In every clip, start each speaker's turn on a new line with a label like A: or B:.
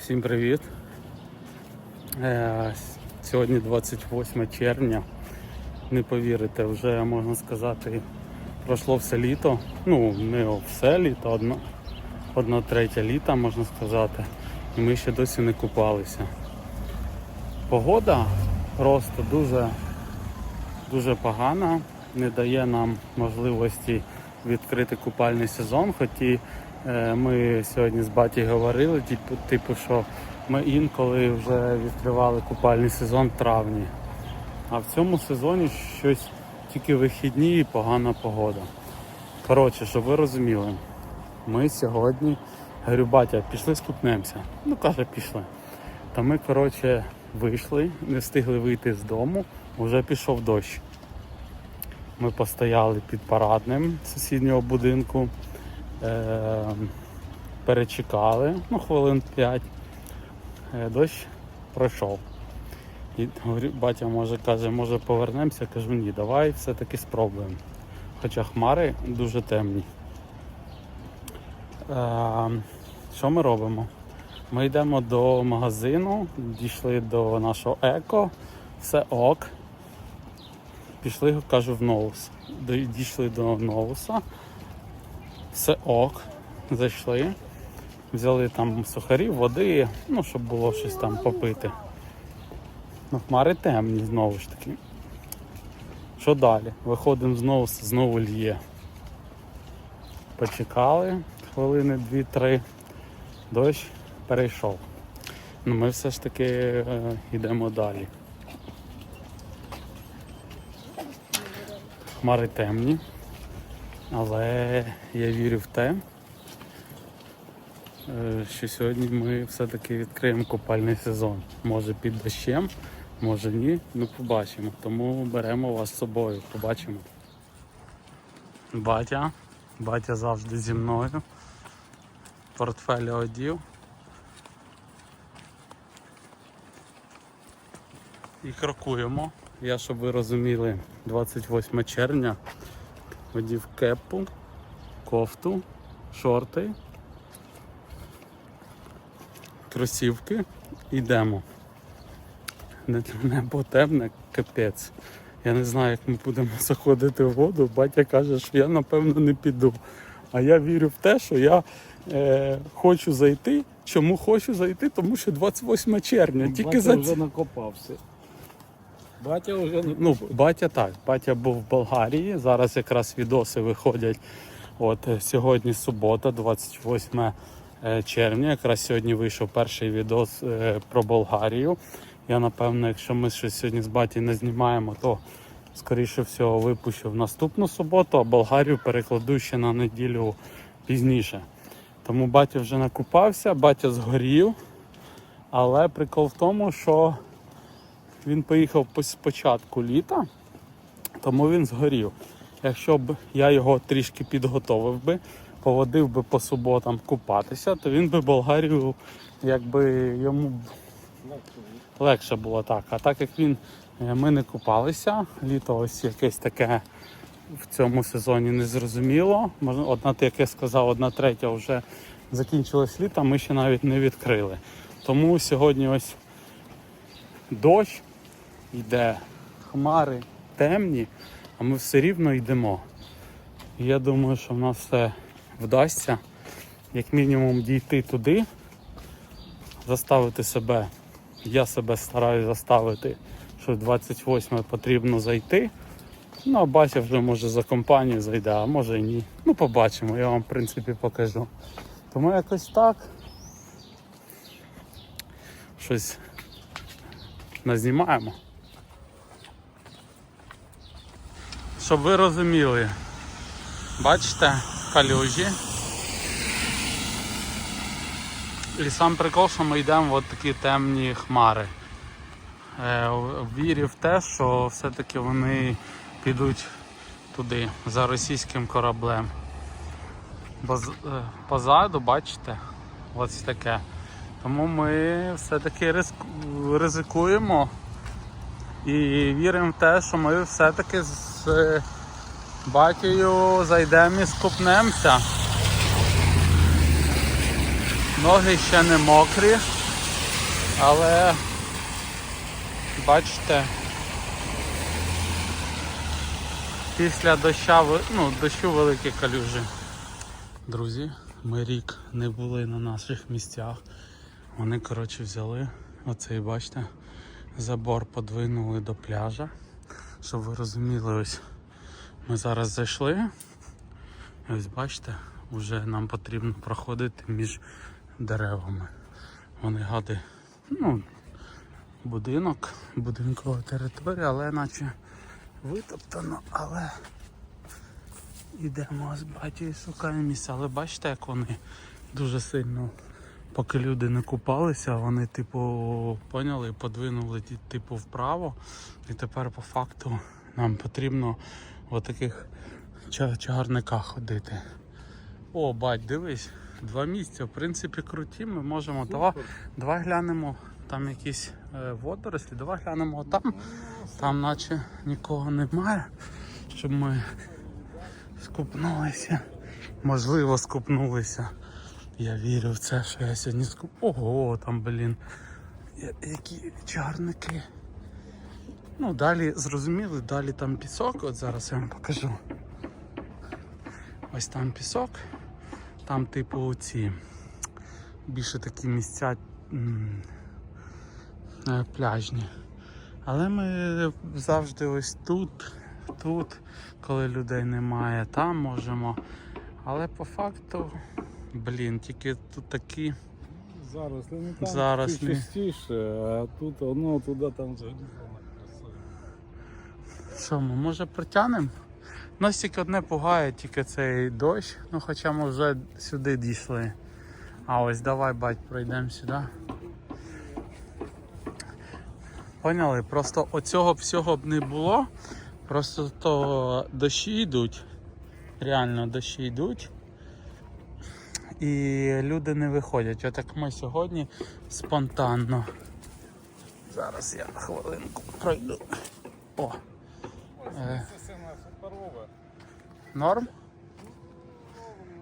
A: Всім привіт! Е, Сьогодні 28 червня. Не повірите, вже можна сказати, пройшло все літо. Ну, не все літо, одна, одна третя літа, можна сказати. І ми ще досі не купалися. Погода просто дуже, дуже погана, не дає нам можливості відкрити купальний сезон. Хоч і е, ми сьогодні з баті говорили, типу, типу, що ми інколи вже відкривали купальний сезон в травні. А в цьому сезоні щось тільки вихідні і погана погода. Коротше, щоб ви розуміли, ми сьогодні, говорю, батя, пішли скупнемося. Ну каже, пішли. Та ми, коротше, вийшли, не встигли вийти з дому, вже пішов дощ. Ми постояли під парадним сусіднього будинку, е- перечекали, ну, хвилин 5. Е, Дощ пройшов. І говорю, батя може каже, може повернемося. Кажу, ні, давай все-таки спробуємо. Хоча хмари дуже темні. Е, що ми робимо? Ми йдемо до магазину, дійшли до нашого еко, все ок. Пішли, кажу, в Ноус. Дійшли до Ноуса, все ок. Зайшли, взяли там сухарів, води, ну, щоб було щось там попити. Ну, хмари темні знову ж таки. Що далі? Виходимо з Ноуса, знову лє. Почекали хвилини 2-3. Дощ перейшов. Ну, ми все ж таки е, йдемо далі. Хмари темні, але я вірю в те, е, що сьогодні ми все-таки відкриємо купальний сезон. Може під дощем, може ні, ну побачимо. Тому беремо вас з собою, побачимо. Батя, батя завжди зі мною. Портфелі одів. І крокуємо. Я, щоб ви розуміли, 28 червня одів кепу, кофту, шорти, кросівки. Йдемо. Не- Небо темне, капець. Я не знаю, як ми будемо заходити в воду. Батя каже, що я напевно не піду. А я вірю в те, що я е, хочу зайти. Чому хочу зайти? Тому що 28 червня. Тільки
B: Батя
A: за
B: вже накопався. Батя вже.
A: Ну, батя так. Батя був в Болгарії. Зараз якраз відоси виходять. От е, сьогодні субота, 28 е, червня. Якраз сьогодні вийшов перший відос е, про Болгарію. Я напевно, якщо ми щось сьогодні з баті не знімаємо, то скоріше всього випущу в наступну суботу, а Болгарію перекладу ще на неділю пізніше. Тому батя вже накупався, батя згорів. Але прикол в тому, що він поїхав по- з початку літа, тому він згорів. Якщо б я його трішки підготовив би, поводив би по суботам купатися, то він би Болгарію, якби йому легше було так. А так як він е, ми не купалися, літо ось якесь таке в цьому сезоні незрозуміло. Одна, як я сказав, одна третя вже закінчилась літо, ми ще навіть не відкрили. Тому сьогодні ось дощ йде, хмари темні, а ми все рівно йдемо. І я думаю, що в нас все вдасться, як мінімум дійти туди, заставити себе. Я себе стараюсь заставити, що в 28 потрібно зайти. Ну, а Бася вже може за компанію зайде, а може і ні. Ну, побачимо, я вам в принципі покажу. Тому якось так. Щось назнімаємо. Щоб ви розуміли, бачите, калюжі. І сам прикол, що ми йдемо в такі темні хмари. Е, Вірю в те, що все-таки вони підуть туди, за російським кораблем. Бо е, позаду, бачите, ось таке. Тому ми все-таки ризикуємо і віримо в те, що ми все-таки з е, зайдемо і скупнемося. Ноги ще не мокрі, Але бачите, після доща, ну, дощу великі калюжі. Друзі, ми рік не були на наших місцях. Вони, коротше, взяли оцей, бачите, забор подвинули до пляжа. Щоб ви розуміли, ось ми зараз зайшли. І ось бачите, вже нам потрібно проходити між деревами. Вони гади, ну, будинок, будинкова територія, але наче витоптано, але йдемо з батьком і шукаємо місця. Але бачите, як вони дуже сильно, поки люди не купалися, вони, типу, поняли, подвинули типу вправо. І тепер по факту нам потрібно в таких чагарниках ходити. О, бать, дивись, два місця. В принципі, круті. Ми можемо. Давай, давай глянемо там якісь е, водорослі, давай глянемо там. Там наче нікого немає, щоб ми скупнулися. Можливо, скупнулися. Я вірю в це, що я сьогодні скуп. Ого, там, блін. Які чарники. Ну, далі зрозуміли, далі там пісок, от зараз я вам покажу. Ось там пісок, там, типу, ці більше такі місця м, е, пляжні. Але ми завжди ось тут, тут, коли людей немає, там можемо. Але по факту, блін, тільки тут такі.
B: Зараз не там
A: Зарослі.
B: чуть частіше, а тут воно туди там красива.
A: Що ми, може притягнемо? Нас тільки одне пугає, тільки цей дощ, ну хоча ми вже сюди дійшли. А ось давай, бать, пройдемо сюди. Поняли? Просто оцього всього б не було. Просто то дощі йдуть. Реально дощі йдуть. І люди не виходять. Отак ми сьогодні спонтанно. Зараз я хвилинку пройду. О! Е. Норм?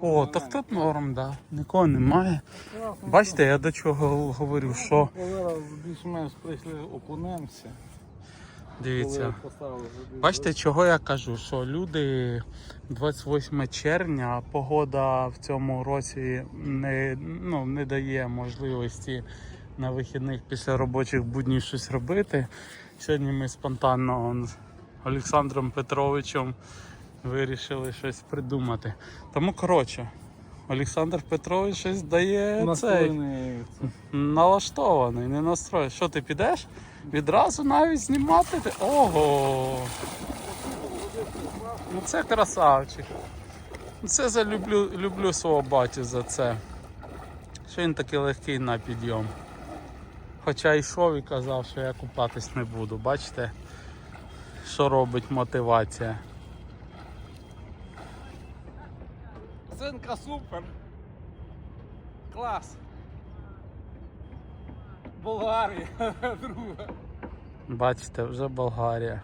A: О, так тут норм, да. Нікого немає. Бачите, я до чого говорю, що
B: Зараз більш-менш прийшли, окунемося.
A: Дивіться. Бачите, чого я кажу? Що люди 28 червня, погода в цьому році не, ну, не дає можливості на вихідних після робочих буднів щось робити. Сьогодні ми спонтанно з Олександром Петровичем вирішили щось придумати. Тому коротше, Олександр Петрович щось дає цей налаштований, не настроєний. Що ти підеш? Відразу навіть знімати? ти- Ого! Ну це красавчик. Ну, Це за люблю, люблю свого батю за це. Що він такий легкий на підйом. Хоча йшов і казав, що я купатись не буду. Бачите, що робить мотивація.
B: Оценка супер. Клас. Болгарія, друга.
A: Бачите, вже Болгарія.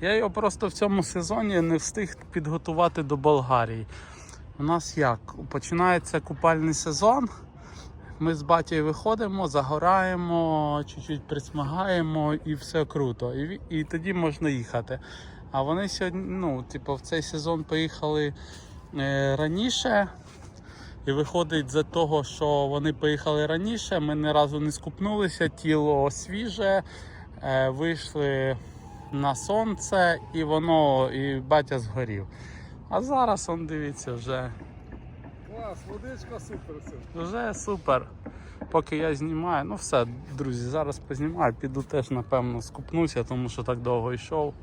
A: Я його просто в цьому сезоні не встиг підготувати до Болгарії. У нас як? Починається купальний сезон. Ми з батьком виходимо, загораємо, чуть-чуть присмагаємо і все круто. І, і тоді можна їхати. А вони сьогодні, ну, типу, в цей сезон поїхали раніше. І виходить за того, що вони поїхали раніше, ми ні разу не скупнулися, тіло свіже, е, вийшли на сонце і воно, і батя згорів. А зараз он дивіться, вже,
B: Клас, водичка супер. Це.
A: вже супер. Поки я знімаю, ну все, друзі, зараз познімаю, піду теж напевно скупнуся, тому що так довго йшов.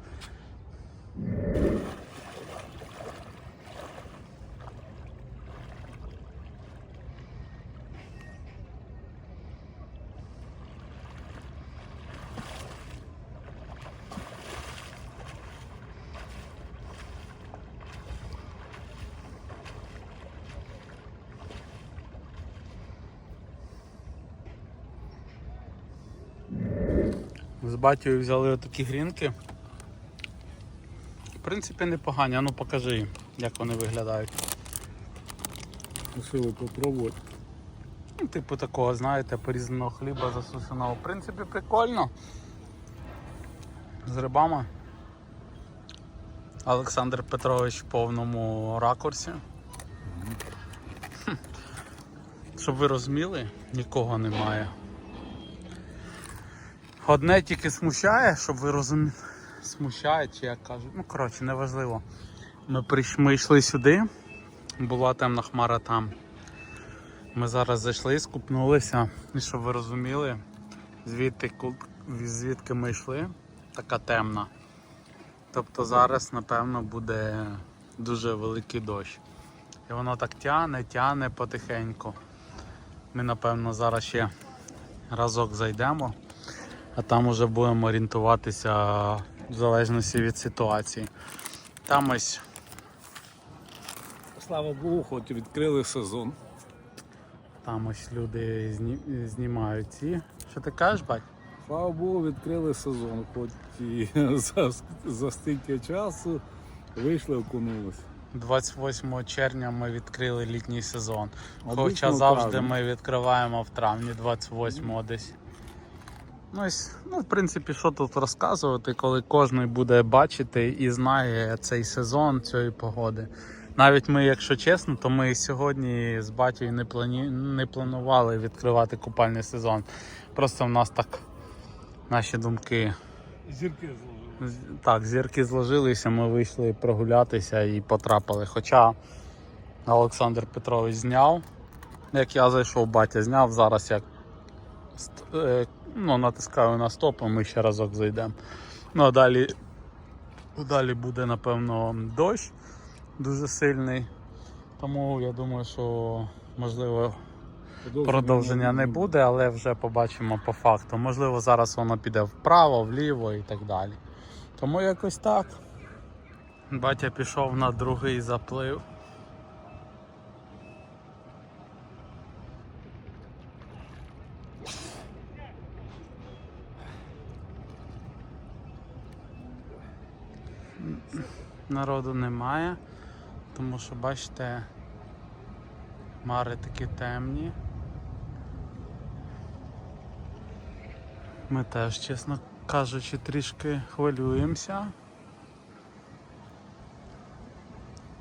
A: З батькою взяли отакі грінки. В принципі, непогані, а ну покажи їм, як вони виглядають.
B: Решили попробувати.
A: Ну, типу такого, знаєте, порізаного хліба засушеного. В принципі, прикольно. З рибами. Олександр Петрович в повному ракурсі. Щоб ви розуміли, нікого немає. Одне тільки смущає, щоб ви розуміли. Смущає, чи як кажуть. Ну, коротше, неважливо. Ми, прийш... ми йшли сюди, була темна хмара там. Ми зараз зайшли, скупнулися, і щоб ви розуміли, звідти, звідки ми йшли, така темна. Тобто зараз, напевно, буде дуже великий дощ. І воно так тяне, тяне потихеньку. Ми, напевно, зараз ще разок зайдемо, а там уже будемо орієнтуватися в залежності від ситуації. Там ось
B: Слава Богу, хоч відкрили сезон.
A: Там ось люди зні- знімають ці. Що ти кажеш, бать?
B: Слава Богу, відкрили сезон, хоч і за, за стільки часу вийшли, окунулися.
A: 28 червня ми відкрили літній сезон. Хоча завжди ми відкриваємо в травні, 28-го десь. Ну, ось, ну, в принципі, що тут розказувати, коли кожен буде бачити і знає цей сезон цієї погоди. Навіть ми, якщо чесно, то ми сьогодні з батькою не, плані... не планували відкривати купальний сезон. Просто в нас так наші думки
B: Зірки зложили.
A: З- Так, зірки зложилися, ми вийшли прогулятися і потрапили. Хоча Олександр Петрович зняв, як я зайшов, батя зняв, зараз як ну, натискаю на стоп, і ми ще разок зайдемо. Ну а далі, далі буде, напевно, дощ дуже сильний. Тому я думаю, що можливо продовження не буде, але вже побачимо по факту. Можливо, зараз воно піде вправо, вліво і так далі. Тому якось так. Батя пішов на другий заплив. Народу немає, тому що бачите, Мари такі темні. Ми теж, чесно кажучи, трішки хвилюємося.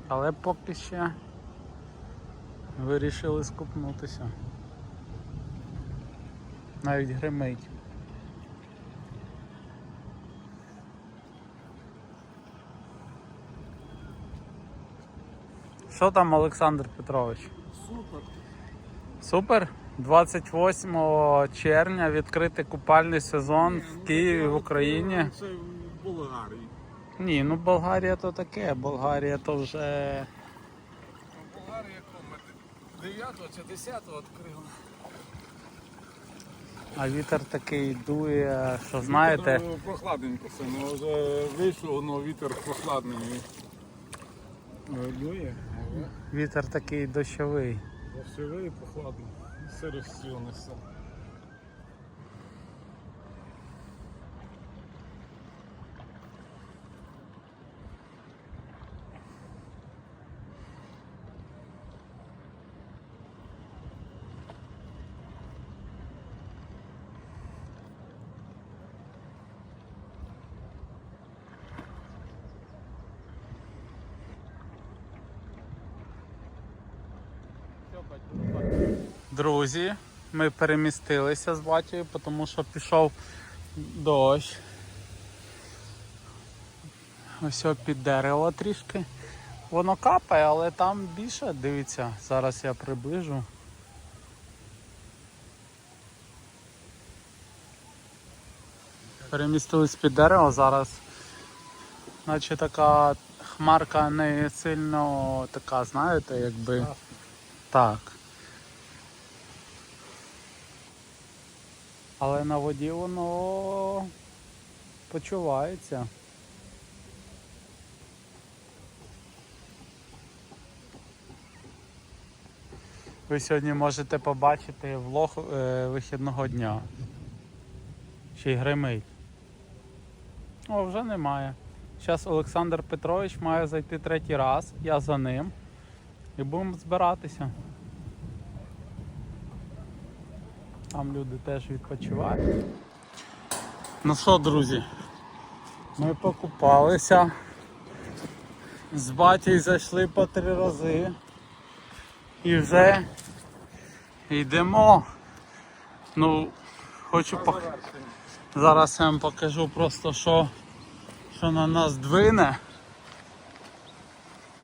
A: Але поки ще вирішили скупнутися. Навіть гримить. Що там, Олександр Петрович?
B: Супер.
A: Супер. 28 червня відкритий купальний сезон в Києві в Україні.
B: Це в Болгарії.
A: Ні, ну Болгарія то таке, Болгарія то вже.
B: В Болгарії 9 чи 10 відкрили.
A: А вітер такий дує, що знаєте,
B: Вітер, Прохладненько все, ну вже вийшло, ну вітер прохладний. Дує, але
A: вітер такий дощовий.
B: дощовий і прохладний. Все сіл несе.
A: Друзі, ми перемістилися з батькою, тому що пішов дощ. Ось під дерево трішки. Воно капає, але там більше, дивіться, зараз я приближу. Перемістились під дерево, зараз наче така хмарка не сильно така, знаєте, якби. Так. Але на воді воно почувається. Ви сьогодні можете побачити влог е, вихідного дня. Ще й гримить. О, вже немає. Зараз Олександр Петрович має зайти третій раз, я за ним. І будемо збиратися. Там люди теж відпочивають. Ну що, друзі, ми покупалися. З батьком зайшли по три рази. І вже йдемо. Ну, хочу пок... Зараз я вам покажу просто, що, що на нас двине.